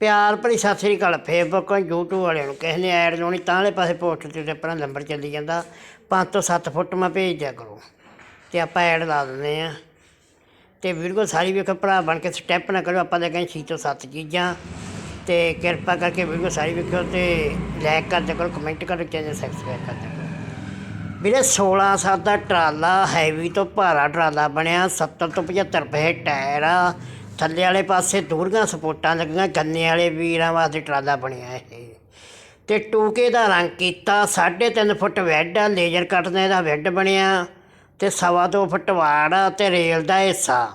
ਪਿਆਰ ਭਰੀ ਸਤਿ ਸ੍ਰੀ ਅਕਾਲ। Facebook YouTube ਵਾਲਿਆਂ ਨੂੰ ਕਿਸੇ ਨੇ ਐਡ ਲਾਉਣੀ ਤਾਂ ਵਾਲੇ ਪਾਸੇ ਪੋਸਟ ਤੇ ਆਪਣਾ ਨੰਬਰ ਚੱਲੀ ਜਾਂਦਾ। 5 ਤੋਂ 7 ਫੁੱਟ ਮੈਂ ਭੇਜ ਦਿਆ ਕਰੋ। ਤੇ ਆਪਾਂ ਐਡ ਲਾ ਦਿੰਦੇ ਆ ਤੇ ਵੀਡੀਓ ਸਾਰੀ ਵੇਖੋ ਭਰਾ ਬਣ ਕੇ ਸਟੈਪ ਨਾ ਕਰੋ ਆਪਾਂ ਲੈ ਕੇ 6 ਤੋਂ ਸੱਤ ਚੀਜ਼ਾਂ। ਤੇ ਕਿਰਪਾ ਕਰਕੇ ਵੀਡੀਓ ਸਾਰੀ ਵੇਖਿਓ ਤੇ ਲਾਈਕ ਕਰ ਦਿਆ ਕਰੋ ਕਮੈਂਟ ਕਰੋ ਚੈਨਲ ਸਬਸਕ੍ਰਾਈਬ ਕਰ ਦਿਆ ਕਰੋ। ਵੀਰੇ 16 ਸਾਲ ਦਾ ਟਰਾਲਾ ਹੈਵੀ ਤੋਂ ਭਾਰਾ ਟਰਾਲਾ ਬਣਿਆ। 70 ਤੋਂ 75 ਰੁਪਏ ਟਾਇਰ ਆ। ਥੱਲੇ ਵਾਲੇ ਪਾਸੇ ਦੂਰੀਆਂ ਸਪੋਰਟਾਂ ਲੱਗੀਆਂ, ਗੰਨੇ ਵਾਲੇ ਵੀਰਾਂ ਵਾਸਤੇ ਟਰਾਲਾ ਬਣਿਆ ਇਹ। ਤੇ ਟੂਕੇ ਦਾ ਰੰਗ ਕੀਤਾ 3.5 ਫੁੱਟ ਵੈੱਡ ਆ, ਲੇਜ਼ਰ ਕੱਟ ਦਾ ਇਹਦਾ ਵੈਡ ਬਣਿਆ ਤੇ ਸਵਾ ਦੋ ਫੁੱਟ ਵਾੜ ਆ ਤੇ ਰੇਲ ਦਾ ਹਿੱਸਾ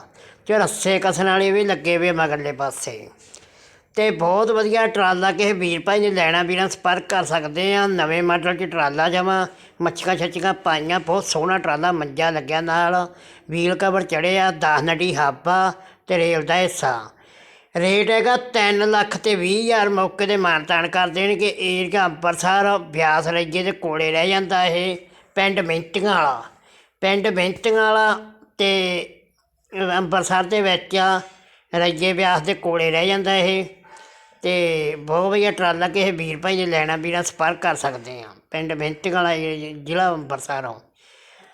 ਤੇ ਰੱਸੇ ਕਸਣ ਵਾਲੇ ਵੀ ਲੱਗੇ ਵੇ ਮਗਰਲੇ ਪਾਸੇ। ਤੇ ਬਹੁਤ ਵਧੀਆ ਟਰਾਲਾ ਕਿਸੇ ਵੀਰ ਭਾਈ ਨੇ ਲੈਣਾ, ਵੀਰਾਂ ਸੰਪਰਕ ਕਰ ਸਕਦੇ ਆ, ਨਵੇਂ ਮਾਡਲ 'ਚ ਟਰਾਲਾ ਜਮਾ ਮੱਛੀਆਂ ਛੱਚੀਆਂ ਪਾਈਆਂ, ਬਹੁਤ ਸੋਹਣਾ ਟਰਾਲਾ ਮੰਜਾ ਲੱਗਿਆ ਨਾਲ, ਵੀਲ ਕਵਰ ਚੜਿਆ 10 ਨੜੀ ਹਾਬਾ ਤੇ ਰੇਲ ਦਾ ਹਿੱਸਾ। ਰੇਟ ਹੈਗਾ 3 ਲੱਖ ਤੇ 20 ਹਜ਼ਾਰ ਮੌਕੇ ਤੇ ਮਾਨਤਾਨ ਕਰ ਦੇਣਗੇ। ਏਰੀਆ ਅੰਬਰਸਰ, ਬਿਆਸ ਰਜੇ ਦੇ ਕੋਲੇ ਰਹਿ ਜਾਂਦਾ ਇਹ ਪਿੰਡ ਮਿੰਟੀਆਂ ਵਾਲਾ। ਪਿੰਡ ਮਿੰਟੀਆਂ ਵਾਲਾ ਤੇ ਅੰਬਰਸਰ ਦੇ ਵਿੱਚ ਆ ਬਿਆਸ ਦੇ ਕੋਲੇ ਰਹਿ ਜਾਂਦਾ ਇਹ। ਤੇ ਬਹੁਤ ਵਧੀਆ ਟਰਾਲਾ ਕਿਸੇ ਵੀਰ ਭਾਈ ਨੇ ਲੈਣਾ ਵੀਰਾਂ ਸੰਪਰਕ ਕਰ ਸਕਦੇ ਆ। ਪਿੰਡ ਮਿੰਟੀਆਂ ਵਾਲਾ ਇਹ ਜ਼ਿਲ੍ਹਾ ਅੰਬਰਸਰ। ਆ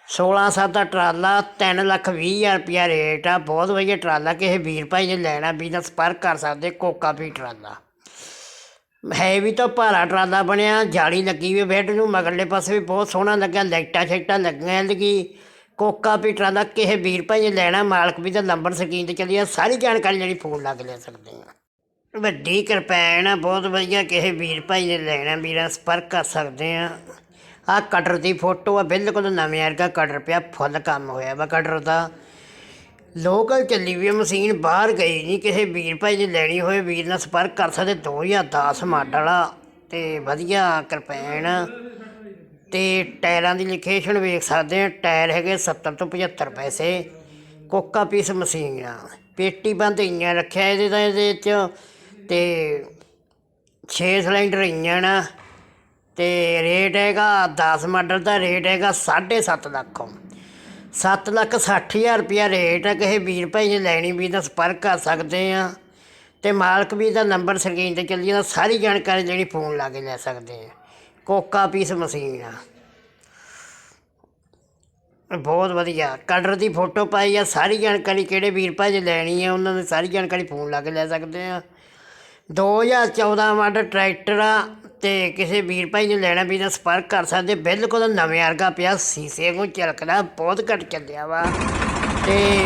16 ਸਾਲ ਦਾ ਟਰਾਲਾ 3 ਲੱਖ 20 ਹਜ਼ਾਰ ਰੁਪਿਆ ਰੇਟ ਆ। ਬਹੁਤ ਵਧੀਆ ਟਰਾਲਾ, ਕਿਸੇ ਵੀਰ ਭਾਈ ਜੇ ਲੈਣਾ ਵੀਰਾਂ ਸੰਪਰਕ ਕਰ ਸਕਦੇ, ਕੋਕਾ ਵੀ ਟਰਾਲਾ। ਹੈ ਵੀ ਤਾਂ ਭਾਰਾ ਟਰਾਲਾ ਬਣਿਆ, ਜਾਲੀ ਲੱਗੀ ਵੀ ਬੈੱਡ ਨੂੰ, ਮਗਰਲੇ ਪਾਸੇ ਵੀ ਬਹੁਤ ਸੋਹਣਾ ਲੱਗਿਆ, ਲਾਈਟਾਂ ਸ਼ਾਈਟਾਂ ਲੱਗੀਆਂ ਲੱਗੀ ਕੋਕਾ ਵੀ ਟਰਾਲਾ, ਕਿਸੇ ਵੀਰ ਭਾਈ ਜੇ ਲੈਣਾ, ਮਾਲਕ ਵੀ ਤਾਂ ਨੰਬਰ ਸਕੀਨ ਤੇ ਚੱਲੀ ਆ, ਸਾਰੀ ਜਾਣਕਾਰੀ ਜਿਹੜੀ ਫੋਨ ਲੱਗ ਲੈ ਸਕਦੇ ਆ। ਵੱਡੀ ਕਿਰਪੈਨ ਆ, ਬਹੁਤ ਵਧੀਆ, ਕਿਸੇ ਵੀਰ ਭਾਈ ਨੇ ਲੈਣਾ, ਵੀਰਾਂ ਸੰਪਰਕ ਕਰ ਸਕਦੇ ਆ। ਆ ਕਟਰ ਦੀ ਫੋਟੋ ਆ, ਬਿਲਕੁਲ ਨਵੇਂ ਵਰਗਾ ਕਟਰ ਪਿਆ, ਫੁੱਲ ਕੰਮ ਹੋਇਆ ਵਾ ਕਟਰ ਦਾ। ਲੋਕਲ ਚੱਲੀ ਵੀ ਆ ਮਸ਼ੀਨ, ਬਾਹਰ ਗਈ ਨਹੀਂ, ਕਿਸੇ ਵੀਰ ਭਾਈ ਨੇ ਲੈਣੀ ਹੋਏ, ਵੀਰ ਨਾਲ ਸੰਪਰਕ ਕਰ ਸਕਦੇ 2010 ਮਾਡਲ ਆ, ਤੇ ਵਧੀਆ ਕਿਰਪੈਨ। ਆ ਤੇ ਟਾਇਰਾਂ ਦੀ ਲੋਕੇਸ਼ਨ ਵੇਖ ਸਕਦੇ ਆ, ਟਾਇਰ ਹੈਗੇ 70 ਤੋਂ 75 ਪੈਸੇ, ਕੋਕਾ ਪੀਸ ਮਸ਼ੀਨ ਆ। ਪੇਟੀ ਬੰਦ ਇੰਜਣ ਰੱਖਿਆ ਇਹਦੇ ਤਾਂ ਇਹਦੇ 'ਚ, ਤੇ 6 ਸਿਲੰਡਰ ਇੰਜਣ ਆ ਤੇ ਰੇਟ ਹੈਗਾ 10 ਮਾਡਲ ਦਾ ਰੇਟ ਹੈਗਾ 7.5 ਲੱਖ। 7 ਲੱਖ 60 ਹਜ਼ਾਰ ਰੁਪਿਆ ਰੇਟ ਹੈ ਕਿਸੇ ਵੀਰ ਭਾਈ ਨੇ ਲੈਣੀ ਵੀ ਤਾਂ ਸੰਪਰਕ ਕਰ ਸਕਦੇ ਆ। ਤੇ ਮਾਲਕ ਵੀ ਦਾ ਨੰਬਰ ਸਕਰੀਨ ਤੇ ਚੱਲੀ ਜਾਂਦਾ, ਸਾਰੀ ਜਾਣਕਾਰੀ ਜਿਹੜੀ ਫੋਨ ਲਾ ਕੇ ਲੈ ਸਕਦੇ ਆ। ਕੋਕਾ ਪੀਸ ਮਸ਼ੀਨ ਆ। ਬਹੁਤ ਵਧੀਆ। ਕਲਰ ਦੀ ਫੋਟੋ ਪਾਈ ਆ, ਸਾਰੀ ਜਾਣਕਾਰੀ ਕਿਹੜੇ ਵੀਰ ਭਾਈ ਨੇ ਲੈਣੀ ਆ, ਉਹਨਾਂ ਨੇ ਸਾਰੀ ਜਾਣਕਾਰੀ ਫੋਨ ਲਾ ਕੇ ਲੈ ਸਕਦੇ ਆ। 2014 ਮਾਡਲ ਟਰੈਕਟਰ ਆ ਤੇ ਕਿਸੇ ਵੀਰ ਭਾਈ ਨੇ ਲੈਣਾ ਵੀ ਤਾਂ ਸੰਪਰਕ ਕਰ ਸਕਦੇ। ਬਿਲਕੁਲ ਨਵੇਂ ਵਰਗਾ ਪਿਆ, ਸੀਸੇ ਨੂੰ ਚਲਕਦਾ ਬਹੁਤ ਘੱਟ ਚੱਲਿਆ ਵਾ। ਤੇ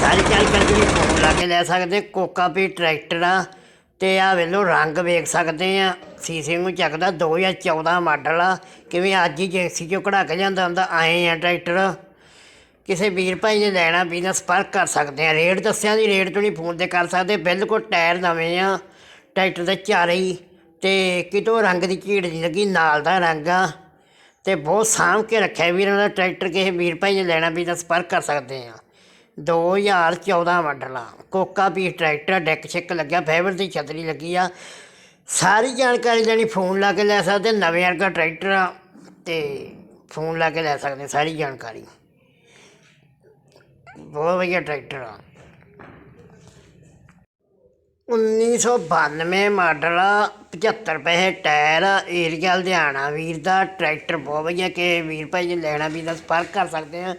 ਸਾਰੀ ਜਾਣਕਾਰੀ ਵੀ ਫੋਨ ਲਾ ਕੇ ਲੈ ਸਕਦੇ, ਕੋਕਾ ਵੀ ਟਰੈਕਟਰ ਆ। ਤੇ ਆ ਵੇਲੋ ਰੰਗ ਵੇਖ ਸਕਦੇ ਆ। ਸੀਸੇ ਨੂੰ ਚੱਕਦਾ 2014 ਮਾਡਲ ਆ। ਕਿਵੇਂ ਅੱਜ ਹੀ ਜੈਂਸੀ ਚੋਂ ਕਢਾ ਕੇ ਜਾਂਦਾ ਹੁੰਦਾ, ਆਏ ਆ ਟਰੈਕਟਰ। ਕਿਸੇ ਵੀਰ ਭਾਈ ਨੇ ਲੈਣਾ ਵੀ ਸੰਪਰਕ ਕਰ ਸਕਦੇ ਆ। ਰੇਟ ਦੱਸਿਆ ਦੀ ਰੇਟ ਤੋਂ ਨਹੀਂ ਫੋਨ ਤੇ ਕਰ ਸਕਦੇ, ਬਿਲਕੁਲ ਟਾਇਰ ਨਵੇਂ ਆ। ਟਰੈਕਟਰ ਦੇ ਚਾਰੇ ਹੀ। ਤੇ ਕਿਤੋਂ ਰੰਗ ਦੀ ਝੀੜ ਨਹੀਂ ਲੱਗੀ, ਨਾਲ ਦਾ ਰੰਗ ਆ। ਤੇ ਬਹੁਤ ਸਾਂਭ ਕੇ ਰੱਖਿਆ ਵੀਰਾਂ ਦਾ ਟਰੈਕਟਰ ਕਿਸੇ ਵੀਰ ਭਾਈ ਨੇ ਲੈਣਾ ਵੀ ਤਾਂ ਸੰਪਰਕ ਕਰ ਸਕਦੇ ਆ। 2014 ਮਾਡਲ ਆ ਕੋਕਾ ਵੀ ਟਰੈਕਟਰ, ਡੈਕ ਛਿੱਕ ਲੱਗਿਆ, ਫਾਈਬਰ ਦੀ ਛਤਰੀ ਲੱਗੀ ਆ। ਸਾਰੀ ਜਾਣਕਾਰੀ ਲੈਣੀ ਫੋਨ ਲਾ ਕੇ ਲੈ ਸਕਦੇ, ਨਵੇਂ ਵਰਗਾ ਟਰੈਕਟਰ ਆ, ਤੇ ਫੋਨ ਲਾ ਕੇ ਲੈ ਸਕਦੇ, ਸਾਰੀ ਜਾਣਕਾਰੀ। ਬਹੁਤ ਵਧੀਆ ਟਰੈਕਟਰ ਆ। 1992 ਮਾਡਲ ਆ 75 ਪੈਸੇ ਟਾਇਰ ਆ ਏਰੀਆ ਲੁਧਿਆਣਾ ਵੀਰ ਦਾ, ਟਰੈਕਟਰ ਬਹੁਤ ਵਧੀਆ ਕਿ ਵੀਰ ਭਾਈ ਨੇ ਲੈਣਾ ਵੀ ਦਾ ਸੰਪਰਕ ਕਰ ਸਕਦੇ ਆ।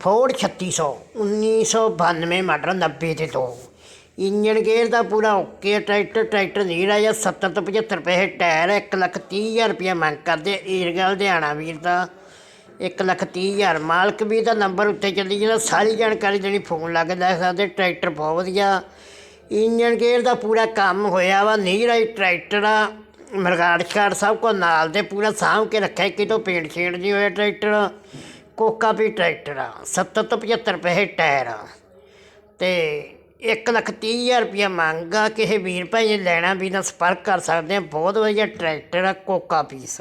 ਫੋਰਡ 3600 1992 ਮਾਡਲ 90 ਤੇ ਤੋਂ ਇੰਜਨ ਗੇਅਰ ਦਾ ਪੂਰਾ ਓਕੇ ਟਰੈਕਟਰ ਟਰੈਕਟਰ ਨੀੜਾ ਜਾਂ 70 ਤੋਂ 75 ਪੈਸੇ ਟਾਇਰ 1 ਲੱਖ 30 ਹਜ਼ਾਰ ਰੁਪਇਆ ਮੰਗ ਕਰਦੇ ਏਰੀਆ ਲੁਧਿਆਣਾ ਵੀਰ ਦਾ। 1 ਲੱਖ 30 ਹਜ਼ਾਰ, ਮਾਲਕ ਵੀ ਦਾ ਨੰਬਰ ਉੱਤੇ ਚੱਲੀ ਜਾਂਦਾ, ਸਾਰੀ ਜਾਣਕਾਰੀ ਦੇਣੀ, ਫੋਨ ਲਾ ਲੈ ਸਕਦੇ, ਟਰੈਕਟਰ ਬਹੁਤ ਵਧੀਆ। ਇੰਜਨ ਗੇਅਰ ਦਾ ਪੂਰਾ ਕੰਮ ਹੋਇਆ ਵਾ ਨੀਰਾ ਹੀ ਟਰੈਕਟਰ ਆ ਮਰਗਾੜ ਛਾੜ ਸਭ ਕੋ ਨਾਲ ਦੇ ਪੂਰਾ ਸਾਂਭ ਕੇ ਰੱਖਿਆ ਕਿਤੋਂ ਪੇਂਟ ਛੇੜ ਨਹੀਂ ਹੋਇਆ ਟਰੈਕਟਰ, ਕੋਕਾ ਵੀ ਟਰੈਕਟਰ ਆ 70 ਤੋਂ 75 ਰੁਪਏ ਟਾਇਰ ਆ ਤੇ 1 ਲੱਖ 30 ਹਜ਼ਾਰ ਰੁਪਇਆ ਮੰਗਾ ਕਿਸੇ ਵੀਰ ਭਾਈ ਨੇ ਲੈਣਾ ਵੀ ਨਾ ਸੰਪਰਕ ਕਰ ਸਕਦੇ ਆ, ਬਹੁਤ ਵਧੀਆ ਟਰੈਕਟਰ ਆ, ਕੋਕਾ ਪੀਸ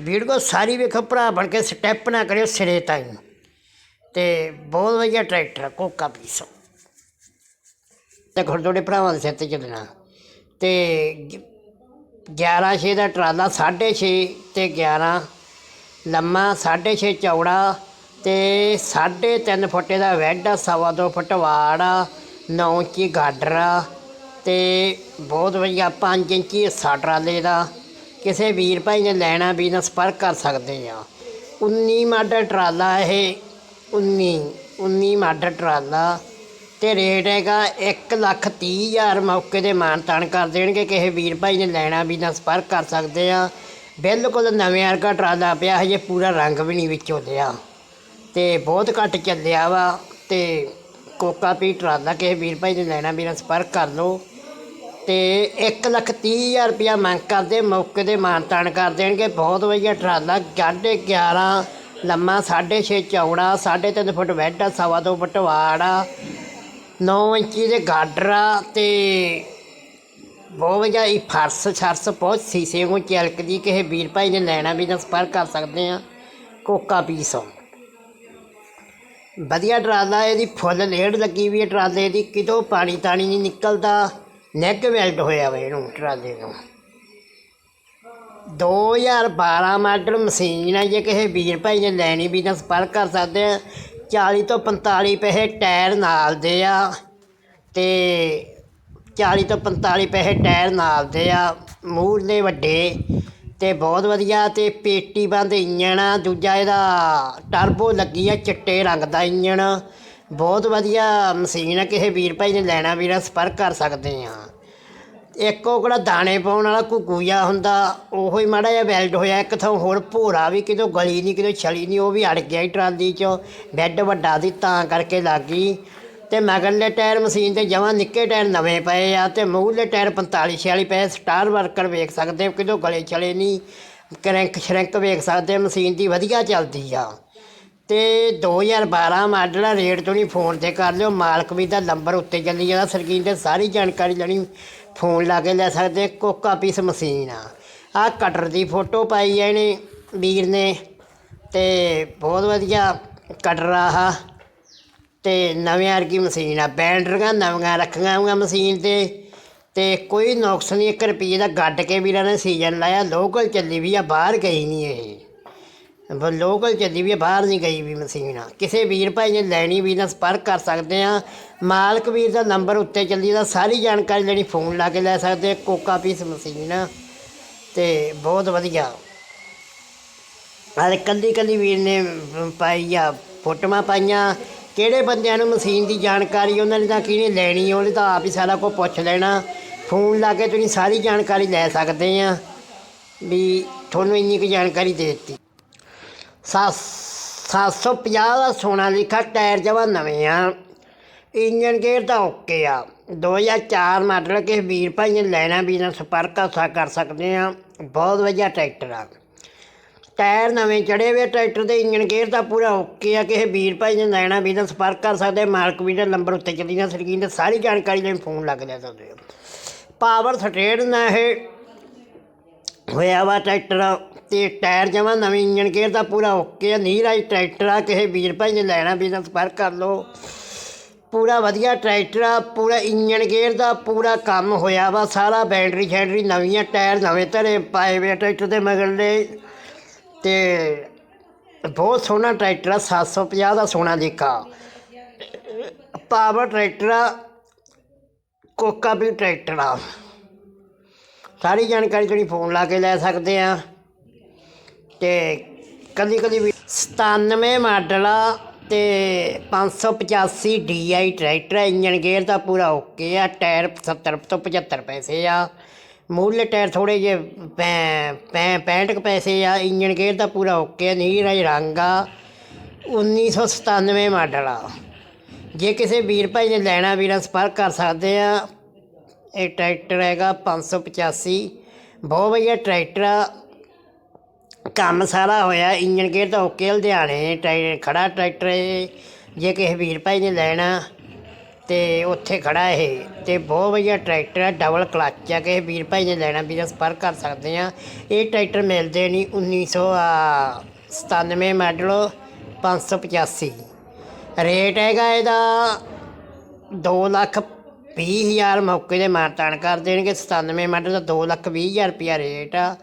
ਵੀਡੀਓ ਸਾਰੀ ਵੇਖੋ, ਭਰਾ ਬਣ ਕੇ ਸਟੈਪ ਨਾ ਕਰਿਓ ਸਿਰੇ ਤਾਈਂ। ਤੇ ਬਹੁਤ ਵਧੀਆ ਟਰੈਕਟਰ ਆ, ਕੋਕਾ ਪੀਸ ਤੇ ਤੁਹਾਡੇ ਭਰਾਵਾਂ ਦੇ ਸਿਰ ਤੇ ਚੱਲਣਾ। ਤੇ 11 ਛੇ ਦਾ ਟਰਾਲਾ 6.5 ਤੇ 11 ਲੰਮਾ 6.5 ਚੌੜਾ ਤੇ 3.5 ਫੁੱਟੇ ਦਾ ਵੈਡ ਆ, ਸਵਾ ਦੋ ਫੁੱਟ ਵਾੜ ਆ 9 ਇੰਚੀ ਗਾਡਰ ਆ ਤੇ ਬਹੁਤ ਵਧੀਆ 5 ਇੰਚੀ ਹਿੱਸਾ ਟਰਾਲੇ ਦਾ। ਕਿਸੇ ਵੀਰ ਭਾਈ ਨੇ ਲੈਣਾ ਵੀ ਨਾ ਸੰਪਰਕ ਕਰ ਸਕਦੇ ਆ। 19 ਮਾਡਲ ਟਰਾਲਾ ਇਹ 19 19 ਮਾਡਲ ਟਰਾਲਾ। ਤੇ ਰੇਟ ਹੈਗਾ 1 ਲੱਖ ਤੀਹ ਹਜ਼ਾਰ ਮੌਕੇ ਦੇ ਮਾਨ ਤਾਨ ਕਰ ਦੇਣਗੇ। ਕਿਸੇ ਵੀਰ ਭਾਈ ਨੇ ਲੈਣਾ ਵੀ ਨਾ ਸੰਪਰਕ ਕਰ ਸਕਦੇ ਆ। ਬਿਲਕੁਲ ਨਵੇਂ ਵਰਗਾ ਟਰਾਲਾ ਪਿਆ, ਹਜੇ ਪੂਰਾ ਰੰਗ ਵੀ ਨਹੀਂ ਵਿੱਚੋਂ ਲਿਆ। ਤੇ ਬਹੁਤ ਘੱਟ ਚੱਲਿਆ ਵਾ ਤੇ ਕੋਕਾ ਪੀ ਟਰਾਲਾ ਕਿਸੇ ਵੀਰ ਭਾਈ ਨੇ ਲੈਣਾ ਵੀ ਨਾ ਸੰਪਰਕ ਕਰ ਲਓ। ਤੇ 1 ਲੱਖ ਤੀਹ ਹਜ਼ਾਰ ਰੁਪਇਆ ਮੰਗ ਕਰਦੇ, ਮੌਕੇ ਦੇ ਮਾਨ ਤਾਨ ਕਰ ਦੇਣਗੇ। ਬਹੁਤ ਵਧੀਆ ਟਰਾਲਾ, ਸਾਢੇ 11 ਲੰਮਾ 6.5 ਚੌੜਾ 3.5 ਫੁੱਟ ਵੈਡ ਆ, ਸਵਾ ਦੋ ਫੁੱਟ ਵਾੜ ਆ। 9 ਇੰਚੀ ਦੇ ਗਾਡਰ ਆ ਤੇ ਬਹੁਤ ਵਧੀਆ ਇਹ ਫਰਸ ਛਰਸ ਬਹੁਤ ਸੀਸੇ ਨੂੰ ਚਲਕਦੀ ਕਿਸੇ ਵੀਰ ਭਾਈ ਨੇ ਲੈਣਾ ਵੀ ਤਾਂ ਸੰਪਰਕ ਕਰ ਸਕਦੇ ਆ, ਕੋਕਾ ਪੀਸੋਂ ਵਧੀਆ ਟਰਾਲਾ, ਇਹਦੀ ਫੁੱਲ ਲੇੜ ਲੱਗੀ ਵੀ ਹੈ ਟਰਾਲੇ ਦੀ, ਕਿਤੋਂ ਪਾਣੀ ਤਾਣੀ ਨਹੀਂ ਨਿਕਲਦਾ ਨੈਕ ਵੈਲਡ ਹੋਇਆ ਵਾ ਇਹਨੂੰ ਟਰਾਲੇ ਨੂੰ। 2012 ਮਾਡਲ ਮਸ਼ੀਨ ਹੈ ਜੇ ਕਿਸੇ ਵੀਰ ਭਾਈ ਨੇ ਲੈਣੀ ਵੀ ਤਾਂ ਸੰਪਰਕ ਕਰ ਸਕਦੇ ਆ 40 ਤੋਂ 45 ਪੈਸੇ ਟਾਇਰ ਨਾਲ ਦੇ ਆ ਤੇ 40 ਤੋਂ 45 ਪੈਸੇ ਟਾਇਰ ਨਾਲ ਦੇ ਆ ਮੂਹਰਲੇ ਵੱਡੇ ਤੇ ਬਹੁਤ ਵਧੀਆ ਤੇ ਪੇਟੀ ਬੰਦ ਇੰਜਣ ਆ, ਦੂਜਾ ਇਹਦਾ ਟਰਬੋ ਲੱਗੀ ਆ ਚਿੱਟੇ ਰੰਗ ਦਾ ਇੰਜਣ। ਬਹੁਤ ਵਧੀਆ ਮਸ਼ੀਨ ਆ, ਕਿਸੇ ਵੀਰ ਭਾਈ ਨੇ ਲੈਣਾ, ਵੀਰਾ ਸੰਪਰਕ ਕਰ ਸਕਦੇ ਆ। ਇੱਕ ਉਹ ਕਿਹੜਾ ਦਾਣੇ ਪਾਉਣ ਵਾਲਾ ਘੁੱਗੂਆ ਹੁੰਦਾ, ਉਹੋ ਹੀ ਮਾੜਾ ਜਿਹਾ ਵੈਲਡ ਹੋਇਆ, ਇੱਕ ਥਾਂ ਹੋਰ ਭੋਰਾ ਵੀ ਕਿਤੋਂ ਗਲੀ ਨਹੀਂ, ਕਿਤੋਂ ਛਲੀ ਨਹੀਂ, ਉਹ ਵੀ ਅੜ ਗਿਆ ਹੀ ਟਰਾਲੀ 'ਚੋਂ ਬੈੱਡ ਵੱਡਾ ਸੀ ਤਾਂ ਕਰਕੇ ਲੱਗ ਗਈ। ਤੇ ਮਗਰਲੇ ਟਾਇਰ ਮਸ਼ੀਨ ਤੇ ਜਮਾਂ ਨਿੱਕੇ ਟਾਇਰ ਨਵੇਂ ਪਏ ਆ, ਤੇ ਮੂਹਰਲੇ ਟਾਇਰ 45 46 ਪਏ ਸਟਾਰ ਵਰਕਰ ਵੇਖ ਸਕਦੇ ਹੋ, ਕਿਤੋਂ ਗਲੇ ਛਲੇ ਨਹੀਂ ਕਰੈਂਕ ਸ਼ਰੈਂਕ ਵੇਖ ਸਕਦੇ ਮਸ਼ੀਨ ਦੀ ਵਧੀਆ ਚੱਲਦੀ ਆ। ਤੇ 2012 ਮਾਡਲ ਆ, ਰੇਟ ਤੋਂ ਨਹੀਂ ਫੋਨ ਤੇ ਕਰ ਲਿਓ, ਮਾਲਕ ਵੀ ਦਾ ਨੰਬਰ ਉੱਤੇ ਚੱਲੀ ਜਾਂਦਾ ਸਕਰੀਨ ਤੇ ਸਾਰੀ ਜਾਣਕਾਰੀ ਲੈਣੀ। ਫੋਨ ਲਾ ਕੇ ਲੈ ਸਕਦੇ, ਕੋਕਾ ਪੀਸ ਮਸ਼ੀਨ ਆ। ਆ ਕਟਰ ਦੀ ਫੋਟੋ ਪਾਈ ਹੈ ਇਹਨੇ ਵੀਰ ਨੇ, ਤੇ ਬਹੁਤ ਵਧੀਆ ਕਟਰ ਆ ਤੇ ਨਵੇਂ ਵਰਗੀ ਮਸ਼ੀਨ ਆ ਬੈਂਡਰੀਆਂ ਨਵੀਆਂ ਰੱਖੀਆਂ ਹੋਈਆਂ ਮਸ਼ੀਨ ਤੇ। ਤੇ ਕੋਈ ਨੁਕਸ ਨਹੀਂ 1 ਰੁਪਏ ਦਾ ਗੱਡ ਕੇ ਵੀਰਾਂ ਨੇ ਸੀਜ਼ਨ ਲਾਇਆ, ਲੋਕਲ ਚੱਲੀ ਵੀ ਆ, ਬਾਹਰ ਗਈ ਨਹੀਂ ਇਹ। ਬ- ਲੋਕਲ ਚੱਲੀ ਵੀ ਆ, ਬਾਹਰ ਨਹੀਂ ਗਈ ਵੀ ਮਸ਼ੀਨ। ਆ ਕਿਸੇ ਵੀਰ ਭਾਈ ਨੇ ਲੈਣੀ ਵੀ ਨਾ ਸੰਪਰਕ ਕਰ ਸਕਦੇ ਆ। ਮਾਲਕ ਵੀਰ ਦਾ ਨੰਬਰ ਉੱਤੇ ਚੱਲੀ ਦਾ ਸਾਰੀ ਜਾਣਕਾਰੀ ਲੈਣੀ ਫੋਨ ਲਾ ਕੇ ਲੈ ਸਕਦੇ ਆ ਕੋਕਾ ਪੀਸ ਮਸ਼ੀਨ। ਆ ਤੇ ਬਹੁਤ ਵਧੀਆ। ਆਹ ਕੱਲੀ ਕੱਲੀ ਵੀਰ ਨੇ ਪਾਈ ਆ ਫੋਟੋਆਂ ਪਾਈਆਂ। ਕਿਹੜੇ ਬੰਦਿਆਂ ਨੂੰ ਮਸ਼ੀਨ ਦੀ ਜਾਣਕਾਰੀ ਉਹਨਾਂ ਨੇ ਤਾਂ ਕਿਹਨੇ ਲੈਣੀ ਉਹਨੇ ਤਾਂ ਆਪ ਹੀ ਸਾਰਾ ਕੁਝ ਪੁੱਛ ਲੈਣਾ। ਫੋਨ ਲਾ ਕੇ ਤੁਸੀਂ ਸਾਰੀ ਜਾਣਕਾਰੀ ਲੈ ਸਕਦੇ ਆ। ਵੀ ਤੁਹਾਨੂੰ ਇੰਨੀ ਕੁ ਜਾਣਕਾਰੀ ਦੇ ਦਿੱਤੀ। 750 ਦਾ ਸੋਨਾ ਲਿਖਾ ਟਾਇਰ ਜਵਾ ਨਵੇਂ ਆ। ਇੰਜਨ ਗੇਅਰ ਤਾਂ ਓਕੇ ਆ। 2004 ਮਾਡਲ ਕਿਸੇ ਵੀਰ ਭਾਈ ਨੇ ਲੈਣਾ ਵੀ ਨਾ ਸੰਪਰਕ ਕਰ ਕਰ ਸਕਦੇ ਆ। ਬਹੁਤ ਵਧੀਆ ਟਰੈਕਟਰ ਆ। ਟਾਇਰ ਨਵੇਂ ਚੜੇ ਹੋਏ ਟਰੈਕਟਰ ਦੇ ਇੰਜਨ ਗੇਅਰ ਤਾਂ ਪੂਰਾ ਓਕੇ ਆ। ਕਿਸੇ ਵੀਰ ਭਾਈ ਨੇ ਲੈਣਾ ਵੀ ਤਾਂ ਸੰਪਰਕ ਕਰ ਸਕਦੇ ਮਾਲਕ ਵੀ ਦਾ ਨੰਬਰ ਉੱਤੇ ਚੱਲੀ ਸਕਰੀਨ ਤੇ ਸਾਰੀ ਜਾਣਕਾਰੀ ਲੈਣ ਫੋਨ ਲੱਗ ਜਾ ਸਕਦੇ ਹੋ ਪਾਵਰ ਸਟੇਟ ਨਾ ਇਹ ਹੋਇਆ ਵਾ ਟਰੈਕਟਰ। ਤੇ ਟਾਇਰ ਜਮਾ ਨਵੇਂ ਇੰਜਨ ਗੇਅਰ ਦਾ ਪੂਰਾ ਓਕੇ ਆ ਨੀਰਾਜ ਟਰੈਕਟਰ ਆ, ਕਿਸੇ ਵੀਰ ਭਾਈ ਨੇ ਲੈਣਾ ਵੀ ਤਾਂ ਸੰਪਰਕ ਕਰ ਲਓ। ਪੂਰਾ ਵਧੀਆ ਟਰੈਕਟਰ ਆ, ਪੂਰਾ ਇੰਜਨ ਗੇਅਰ ਦਾ ਪੂਰਾ ਕੰਮ ਹੋਇਆ ਵਾ, ਸਾਰਾ ਬੈਟਰੀ ਸ਼ੈਟਰੀ ਨਵੀਆਂ ਟਾਇਰ, ਨਵੇਂ ਧਰੇ ਪਾਏ ਵੇ ਟਰੈਕਟਰ ਦੇ ਮਗਰਲੇ ਤੇ ਬਹੁਤ ਸੋਹਣਾ ਟਰੈਕਟਰ ਆ 750 ਦਾ ਸੋਨਾ ਦੇਖਾ ਪਾਵਰ ਟਰੈਕਟਰ ਆ, ਕੋਕਾ ਵੀ ਟਰੈਕਟਰ ਆ। ਸਾਰੀ ਜਾਣਕਾਰੀ ਤੁਸੀਂ ਫੋਨ ਲਾ ਕੇ ਲੈ ਸਕਦੇ ਆ। ਤੇ ਕਦੀ ਕਦੀ ਵੀ 97 ਮਾਡਲ ਆ ਤੇ 585 DI ਟਰੈਕਟਰ ਆ ਇੰਜਨ ਗੇਅਰ ਦਾ ਪੂਰਾ ਓਕੇ ਆ, ਟਾਇਰ 70 ਤੋਂ 75 ਪੈਸੇ ਆ। ਮੂਹਰਲੇ ਟਾਇਰ ਥੋੜੇ ਜਿਹੇ ਪੈ ਪੈ 65 ਕੁ ਪੈਸੇ ਆ ਇੰਜਨ ਗੇਅਰ ਦਾ ਪੂਰਾ ਓਕੇ ਆ, ਨੀਰਾ ਹੀ ਰੰਗ ਆ। 1997 ਮਾਡਲ ਆ। ਜੇ ਕਿਸੇ ਵੀਰ ਭਾਈ ਨੇ ਲੈਣਾ, ਵੀਰਾਂ ਸੰਪਰਕ ਕਰ ਸਕਦੇ ਆ। ਇਹ ਟਰੈਕਟਰ ਹੈਗਾ 585 ਬਹੁਤ ਵਧੀਆ ਟਰੈਕਟਰ ਆ। ਕੰਮ ਸਾਰਾ ਹੋਇਆ ਇੰਜਨ ਗੇਅਰ ਤਾਂ ਓਕੇ ਲੁਧਿਆਣੇ ਟਰੈ ਖੜਾ ਟਰੈਕਟਰ ਇਹ ਜੇ ਕਿਸੇ ਵੀਰ ਭਾਈ ਨੇ ਲੈਣਾ ਤੇ ਉੱਥੇ ਖੜਾ ਇਹ, ਤੇ ਬਹੁਤ ਵਧੀਆ ਟਰੈਕਟਰ ਆ ਡਬਲ ਕਲੱਚ ਆ, ਕਿਸੇ ਵੀਰ ਭਾਈ ਨੇ ਲੈਣਾ ਵੀਰ ਸੰਪਰਕ ਕਰ ਸਕਦੇ ਆ ਇਹ ਟਰੈਕਟਰ ਮਿਲਦੇ ਨਹੀਂ 1997 ਮਾਡਲ 585 ਰੇਟ ਹੈਗਾ ਇਹਦਾ 2 ਲੱਖ ਵੀਹ ਹਜ਼ਾਰ ਮੌਕੇ ਦੇ ਮਾਰਤਾਨ ਕਰ ਦੇਣਗੇ 97 ਮਾਡਲ ਦਾ 2 ਲੱਖ ਵੀਹ ਹਜ਼ਾਰ ਰੁਪਿਆ ਰੇਟ ਆ।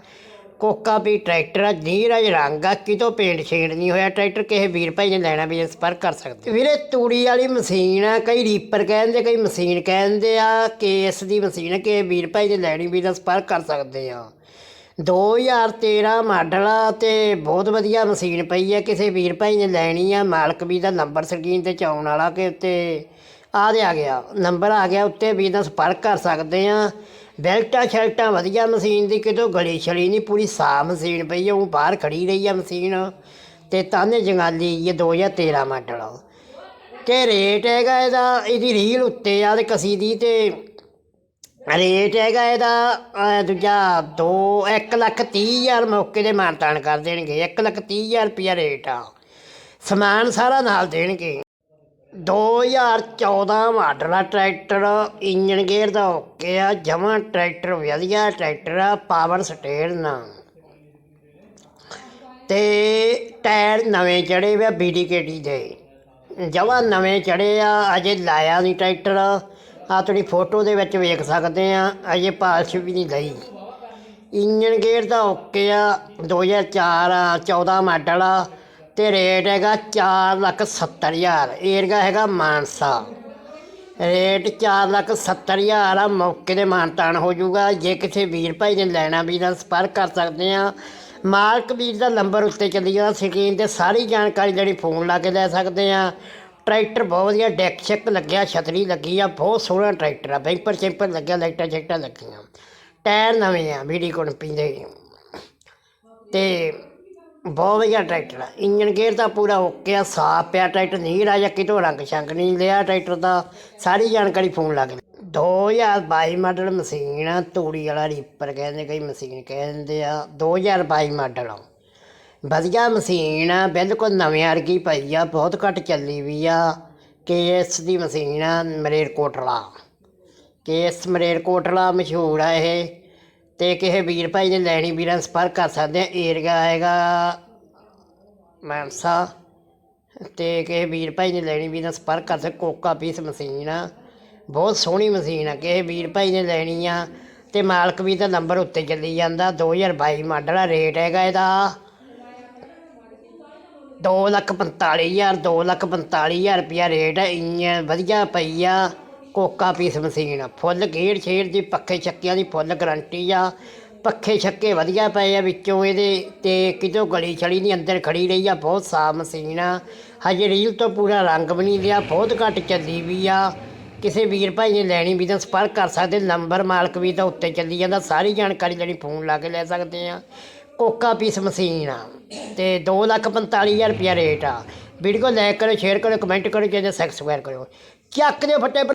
ਕੋਕਾ ਵੀ ਟਰੈਕਟਰ ਆ, ਨੀਰਜ ਰੰਗ ਆ, ਕਿਤੋਂ ਪੇਂਟ ਛੇੜ ਨਹੀਂ ਹੋਇਆ, ਟਰੈਕਟਰ ਕਿਸੇ ਵੀਰ ਭਾਈ ਨੇ ਲੈਣਾ ਵੀ ਸੰਪਰਕ ਕਰ ਸਕਦੇ ਵੀਰੇ, ਤੂੜੀ ਵਾਲੀ ਮਸ਼ੀਨ ਆ, ਕਈ ਰੀਪਰ ਕਹਿੰਦੇ, ਕਈ ਮਸ਼ੀਨ ਕਹਿੰਦੇ ਆ ਕੇਸ ਦੀ ਮਸ਼ੀਨ ਆ ਕਿ ਵੀਰ ਭਾਈ ਨੇ ਲੈਣੀ ਵੀ ਤਾਂ ਸੰਪਰਕ ਕਰ ਸਕਦੇ ਆ। 2013 ਮਾਡਲ ਆ ਤੇ ਬਹੁਤ ਵਧੀਆ ਮਸ਼ੀਨ ਪਈ ਆ, ਕਿਸੇ ਵੀਰ ਭਾਈ ਨੇ ਲੈਣੀ ਆ, ਮਾਲਕ ਵੀ ਦਾ ਨੰਬਰ ਸਕਰੀਨ ਤੇ ਚਾਉਣ ਵਾਲਾ ਕਿ ਉੱਤੇ ਆ ਦੇ ਆ ਗਿਆ ਨੰਬਰ ਆ ਗਿਆ ਉੱਤੇ ਵੀ ਦਾ ਸੰਪਰਕ ਕਰ ਸਕਦੇ ਆ। ਬੈਲਟਾਂ ਸ਼ੈਲਟਾਂ ਵਧੀਆ ਮਸ਼ੀਨ ਦੀ, ਕਿਤੋਂ ਗਲੀ ਛਲੀ ਨਹੀਂ, ਪੂਰੀ ਸਾਫ਼ ਮਸ਼ੀਨ ਪਈ ਉਹ ਬਾਹਰ ਖੜੀ ਰਹੀ ਆ ਮਸ਼ੀਨ। ਤੇ ਤਾਨੇ ਜੰਗਾਲੀ ਇਹ 2013 ਮਾਡਲ। ਆ ਤੇ ਰੇਟ ਹੈਗਾ ਇਹਦਾ, ਇਹਦੀ ਰੀਲ ਉੱਤੇ ਆ ਤੇ ਕਸੀ ਦੀ ਤੇ ਰੇਟ ਹੈਗਾ ਇਹਦਾ ਦੂਜਾ 2 1 ਲੱਖ ਤੀਹ ਹਜ਼ਾਰ ਮੌਕੇ ਦੇ ਮਾਨਤਾਨ ਕਰ ਦੇਣਗੇ 1 ਲੱਖ ਤੀਹ ਹਜ਼ਾਰ ਰੁਪਇਆ ਰੇਟ ਆ। ਸਮਾਨ ਸਾਰਾ ਨਾਲ ਦੇਣਗੇ। 2014 ਮਾਡਲ ਆ ਟਰੈਕਟਰ ਇੰਜਨ ਗੇਅਰ ਦਾ ਓਕੇ ਆ, ਜਮਾਂ ਟਰੈਕਟਰ ਵਧੀਆ, ਟਰੈਕਟਰ ਆ ਪਾਵਰ ਸਟੇਅਰ ਨਾਲ। ਤੇ ਟਾਇਰ ਨਵੇਂ ਚੜੇ ਵੇ ਬੀਡੀਕੇਟੀ ਦੇ। ਜਮਾਂ ਨਵੇਂ ਚੜੇ ਆ, ਅਜੇ ਲਾਇਆ ਨਹੀਂ ਟਰੈਕਟਰ। ਆ ਤੁਹਾਡੀ ਫੋਟੋ ਦੇ ਵਿੱਚ ਵੇਖ ਸਕਦੇ ਆ, ਅਜੇ ਪਾਲਸ਼ ਵੀ ਨਹੀਂ ਲਈ। ਇੰਜਨ ਗੇਅਰ ਦਾ ਓਕੇ ਆ 2004 ਆ 14 ਮਾਡਲ ਆ। ਤੇ ਰੇਟ ਹੈਗਾ 4 ਲੱਖ 70 ਹਜ਼ਾਰ। ਏਰੀਆ ਹੈਗਾ ਮਾਨਸਾ। ਰੇਟ 4 ਲੱਖ 70 ਹਜ਼ਾਰ ਆ, ਮੌਕੇ ਦੇ ਮਾਨਤਾਨ ਹੋ ਜਾਊਗਾ। ਜੇ ਕਿਸੇ ਵੀਰ ਭਾਈ ਨੇ ਲੈਣਾ ਵੀ ਤਾਂ ਸੰਪਰਕ ਕਰ ਸਕਦੇ ਆ। ਮਾਲਕ ਵੀਰ ਦਾ ਨੰਬਰ ਉੱਤੇ ਚੱਲੀ ਜਾਂਦਾ ਸਕਰੀਨ ਤੇ ਸਾਰੀ ਜਾਣਕਾਰੀ ਜਿਹੜੀ ਫੋਨ ਲਾ ਕੇ ਲੈ ਸਕਦੇ ਆ। ਟਰੈਕਟਰ ਬਹੁਤ ਵਧੀਆ, ਡੈਕ ਚੈੱਕ ਲੱਗਿਆ, ਛਤਰੀ ਲੱਗੀ ਆ, ਬਹੁਤ ਸੋਹਣਾ ਟਰੈਕਟਰ ਆ। ਬੈਂਪਰ ਚੈਂਪਰ ਲੱਗਿਆ, ਲਾਈਟਾਂ ਚੈਕਟਾਂ ਲੱਗੀਆਂ। ਟਾਇਰ ਨਵੇਂ ਆ ਵੀਡੀ ਕੋਣ ਪਿੰਦੇ ਤੇ ਬਹੁਤ ਵਧੀਆ ਟਰੈਕਟਰ ਆ। ਇੰਜਨ ਗੇਅਰ ਤਾਂ ਪੂਰਾ ਓਕੇ ਆ, ਸਾਫ਼ ਪਿਆ, ਟਰੈਕਟਰ ਨਹੀਂ ਰਾਜਾ ਕਿਤੋਂ ਰੰਗ ਸ਼ੰਕ ਨਹੀਂ ਲਿਆ ਟਰੈਕਟਰ ਦਾ। ਸਾਰੀ ਜਾਣਕਾਰੀ ਫੋਨ ਲਾ ਕੇ 2022 ਮਾਡਲ ਮਸ਼ੀਨ ਆ, ਤੂੜੀ ਵਾਲਾ ਰੀਪਰ ਕਹਿੰਦੇ ਕਈ ਮਸ਼ੀਨ ਕਹਿੰਦੇ ਆ। 2022 ਮਾਡਲ ਆ। ਵਧੀਆ ਮਸ਼ੀਨ ਆ, ਬਿਲਕੁਲ ਨਵੇਂ ਵਰਗੀ ਪਈ ਆ, ਬਹੁਤ ਘੱਟ ਚੱਲੀ ਵੀ ਆ। ਕੇਐਸ ਦੀ ਮਸ਼ੀਨ ਆ, ਮਰੇਰਕੋਟਲਾ। ਕੇਐਸ ਮਰੇਰਕੋਟਲਾ ਮਸ਼ਹੂਰ ਆ ਇਹ। ਤੇ ਕਿਸੇ ਵੀਰ ਭਾਈ ਨੇ ਲੈਣੀ ਵੀਰਾਂ ਸੰਪਰਕ ਕਰ ਸਕਦੇ ਆ ਏਰੀਆ ਹੈਗਾ ਮਾਨਸਾ। ਤੇ ਕਿਸੇ ਵੀਰ ਭਾਈ ਨੇ ਲੈਣੀ ਵੀਰਾਂ ਸੰਪਰਕ ਕਰ ਸਕਦੇ ਕੋਕਾ ਪੀਸ ਮਸ਼ੀਨ ਆ। ਬਹੁਤ ਸੋਹਣੀ ਮਸ਼ੀਨ ਆ। ਕਿਸੇ ਵੀਰ ਭਾਈ ਨੇ ਲੈਣੀ ਆ ਤੇ ਮਾਲਕ ਵੀ ਦਾ ਨੰਬਰ ਉੱਤੇ ਚੱਲੀ ਜਾਂਦਾ। 2022 ਮਾਡਲ ਆ, ਰੇਟ ਹੈਗਾ ਇਹਦਾ ਦੋ ਲੱਖ ਪੰਤਾਲੀ ਹਜ਼ਾਰ, ਦੋ ਲੱਖ ਪੰਤਾਲੀ ਹਜ਼ਾਰ ਰੁਪਇਆ ਰੇਟ ਹੈ ਇੰਜਨ ਵਧੀਆ ਪਈ ਆ। ਕੋਕਾ ਪੀਸ ਮਸ਼ੀਨ, ਫੁੱਲ ਗੇੜ ਛੇੜ ਦੀ, ਪੱਖੇ ਛੱਕਿਆਂ ਦੀ ਫੁੱਲ ਗਰੰਟੀ ਆ। ਪੱਖੇ ਛੱਕੇ ਵਧੀਆ ਪਏ ਆ ਵਿੱਚੋਂ ਇਹਦੇ ਤੇ ਕਿਤੋਂ ਗਲੀ ਛੜੀ ਨਹੀਂ ਅੰਦਰ ਖੜੀ ਰਹੀ ਆ, ਬਹੁਤ ਸਾਫ਼ ਮਸ਼ੀਨ ਆ। ਹਜੇ ਰੀਲ ਤੋਂ ਪੂਰਾ ਰੰਗ ਵੀ ਨਹੀਂ ਲਿਆ ਬਹੁਤ ਘੱਟ ਚੱਲੀ ਵੀ ਆ। ਕਿਸੇ ਵੀਰ ਭਾਈ ਨੇ ਲੈਣੀ ਵੀ ਤਾਂ ਸੰਪਰਕ ਕਰ ਸਕਦੇ, ਨੰਬਰ ਮਾਲਕ ਵੀ ਤਾਂ ਉੱਤੇ ਚੱਲੀ ਜਾਂਦਾ, ਸਾਰੀ ਜਾਣਕਾਰੀ ਜਿਹੜੀ ਫੋਨ ਲਾ ਕੇ ਲੈ ਸਕਦੇ ਆ। ਕੋਕਾ ਪੀਸ ਮਸ਼ੀਨ ਆ, ਤੇ 245000 ਰੁਪਿਆ ਰੇਟ ਆ। ਵੀਡੀਓ ਲਾਈਕ ਕਰੋ, ਸ਼ੇਅਰ ਕਰੋ, ਕਮੈਂਟ ਕਰੋ, ਜੇ ਸਬਸਕ੍ਰਾਈਬ ਕਰੋ ਚੱਕ ਦਿਓ ਫੱਟੇ